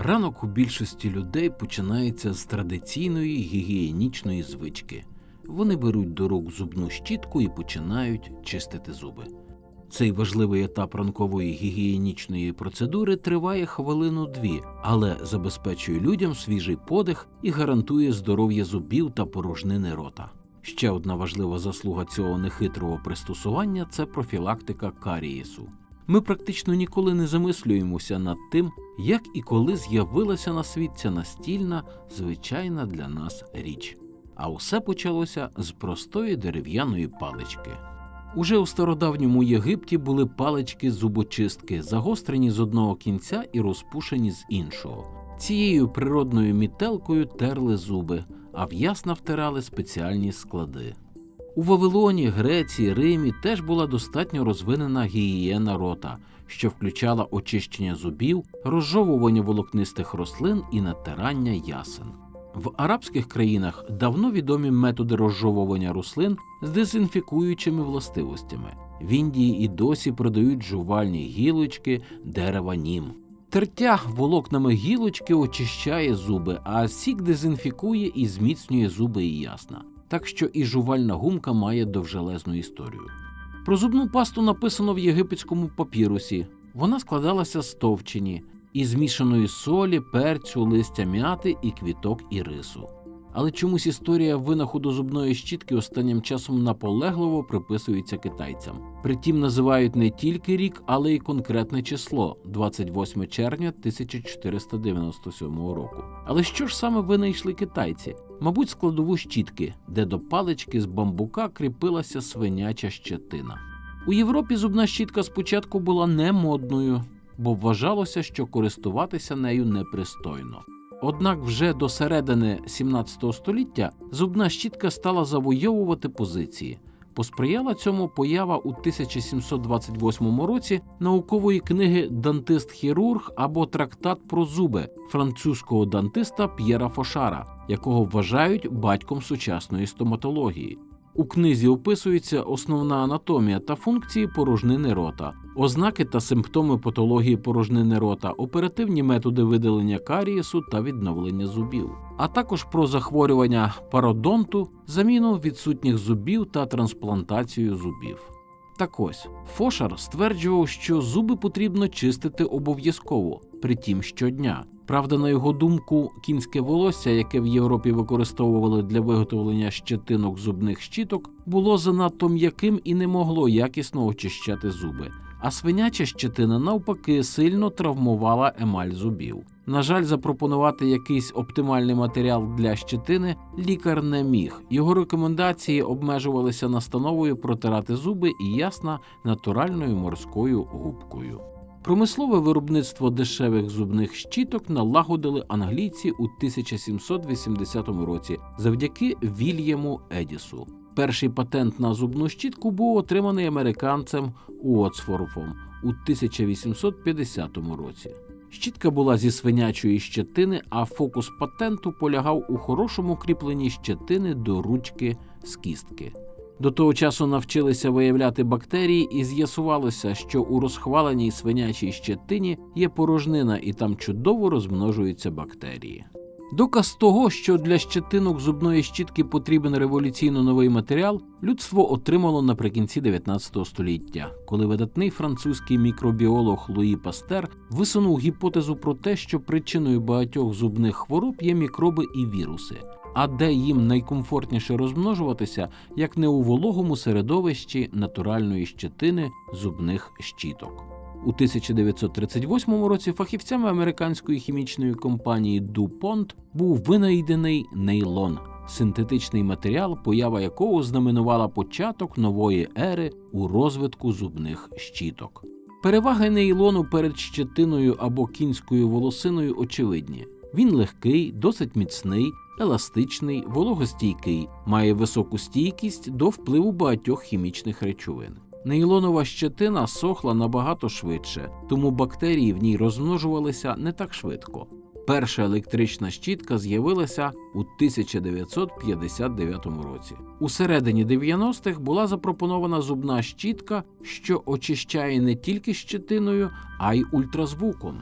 Ранок у більшості людей починається з традиційної гігієнічної звички. Вони беруть до рук зубну щітку і починають чистити зуби. Цей важливий етап ранкової гігієнічної процедури триває хвилину-дві, але забезпечує людям свіжий подих і гарантує здоров'я зубів та порожнини рота. Ще одна важлива заслуга цього нехитрого пристосування це профілактика карієсу. Ми практично ніколи не замислюємося над тим, як і коли з'явилася на світ ця настільна, звичайна для нас річ. А усе почалося з простої дерев'яної палички. Уже у стародавньому Єгипті були палички зубочистки, загострені з одного кінця і розпушені з іншого. Цією природною мітелкою терли зуби, а в ясна втирали спеціальні склади. У Вавилоні, Греції, Римі теж була достатньо розвинена гігієна рота, що включала очищення зубів, розжовування волокнистих рослин і натирання ясен. В арабських країнах давно відомі методи розжовування рослин з дезінфікуючими властивостями. В Індії і досі продають жувальні гілочки дерева нім. Тертя волокнами гілочки очищає зуби, а сік дезінфікує і зміцнює зуби і ясна. Так що і жувальна гумка має довжелезну історію. Про зубну пасту написано в єгипетському папірусі. Вона складалася з товчені із змішаної солі, перцю, листя м'яти і квіток ірису. Але чомусь історія винаходу зубної щітки останнім часом наполегливо приписується китайцям. Притім називають не тільки рік, але й конкретне число 28 червня 1497 року. Але що ж саме винайшли китайці? Мабуть, складову щітки, де до палички з бамбука кріпилася свиняча щетина. У Європі зубна щітка спочатку була не модною, бо вважалося, що користуватися нею непристойно. Однак вже до середини 17 століття зубна щітка стала завойовувати позиції. Посприяла цьому поява у 1728 році наукової книги Дантист-хірург або Трактат про зуби французького дантиста П'єра Фошара, якого вважають батьком сучасної стоматології. У книзі описується основна анатомія та функції порожнини рота, ознаки та симптоми патології порожнини рота, оперативні методи видалення карієсу та відновлення зубів, а також про захворювання пародонту, заміну відсутніх зубів та трансплантацію зубів. Так ось Фошар стверджував, що зуби потрібно чистити обов'язково, притім щодня. Правда, на його думку, кінське волосся, яке в Європі використовували для виготовлення щетинок зубних щіток, було занадто м'яким і не могло якісно очищати зуби. А свиняча щетина навпаки сильно травмувала емаль зубів. На жаль, запропонувати якийсь оптимальний матеріал для щетини лікар не міг. Його рекомендації обмежувалися настановою протирати зуби і ясна натуральною морською губкою. Промислове виробництво дешевих зубних щіток налагодили англійці у 1780 році завдяки Вільяму Едісу. Перший патент на зубну щітку був отриманий американцем Уотсфорфом у 1850 році. Щітка була зі свинячої щетини, а фокус патенту полягав у хорошому кріпленні щетини до ручки з кістки. До того часу навчилися виявляти бактерії, і з'ясувалося, що у розхваленій свинячій щетині є порожнина, і там чудово розмножуються бактерії. Доказ того, що для щетинок зубної щітки потрібен революційно новий матеріал, людство отримало наприкінці 19 століття, коли видатний французький мікробіолог Луї Пастер висунув гіпотезу про те, що причиною багатьох зубних хвороб є мікроби і віруси. А де їм найкомфортніше розмножуватися, як не у вологому середовищі натуральної щетини зубних щіток. У 1938 році фахівцями американської хімічної компанії DuPont був винайдений нейлон синтетичний матеріал, поява якого знаменувала початок нової ери у розвитку зубних щіток. Переваги нейлону перед щетиною або кінською волосиною очевидні. Він легкий, досить міцний, еластичний, вологостійкий, має високу стійкість до впливу багатьох хімічних речовин. Нейлонова щетина сохла набагато швидше, тому бактерії в ній розмножувалися не так швидко. Перша електрична щітка з'явилася у 1959 році. У середині 90-х була запропонована зубна щітка, що очищає не тільки щетиною, а й ультразвуком.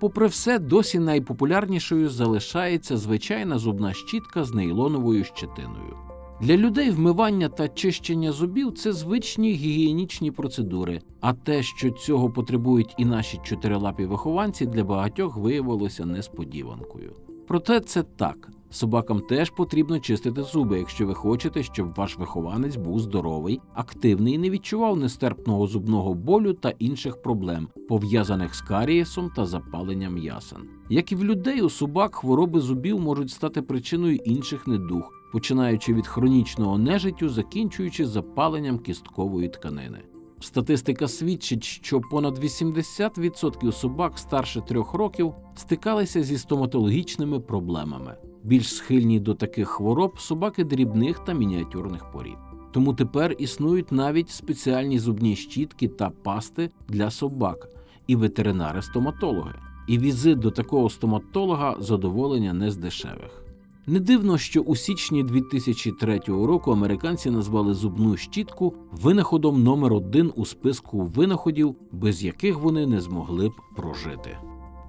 Попри все, досі найпопулярнішою залишається звичайна зубна щітка з нейлоновою щетиною. Для людей вмивання та чищення зубів це звичні гігієнічні процедури, а те, що цього потребують і наші чотирилапі вихованці, для багатьох виявилося несподіванкою. Проте це так. Собакам теж потрібно чистити зуби, якщо ви хочете, щоб ваш вихованець був здоровий, активний і не відчував нестерпного зубного болю та інших проблем, пов'язаних з карієсом та запаленням ясен. Як і в людей, у собак хвороби зубів можуть стати причиною інших недуг, починаючи від хронічного нежиттю, закінчуючи запаленням кісткової тканини. Статистика свідчить, що понад 80% собак старше трьох років стикалися зі стоматологічними проблемами. Більш схильні до таких хвороб собаки дрібних та мініатюрних порід. Тому тепер існують навіть спеціальні зубні щітки та пасти для собак і ветеринари-стоматологи. І візит до такого стоматолога задоволення не з дешевих. Не дивно, що у січні 2003 року американці назвали зубну щітку винаходом номер один у списку винаходів, без яких вони не змогли б прожити.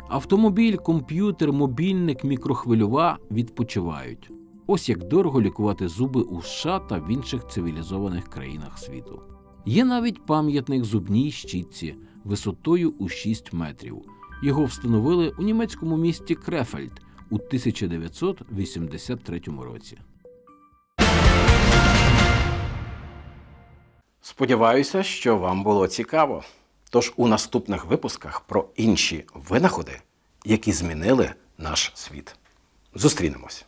Автомобіль, комп'ютер, мобільник, мікрохвильова відпочивають. Ось як дорого лікувати зуби у США та в інших цивілізованих країнах світу. Є навіть пам'ятник зубній щітці висотою у 6 метрів. Його встановили у німецькому місті Крефельд у 1983 році. Сподіваюся, що вам було цікаво. Тож у наступних випусках про інші винаходи, які змінили наш світ. Зустрінемось!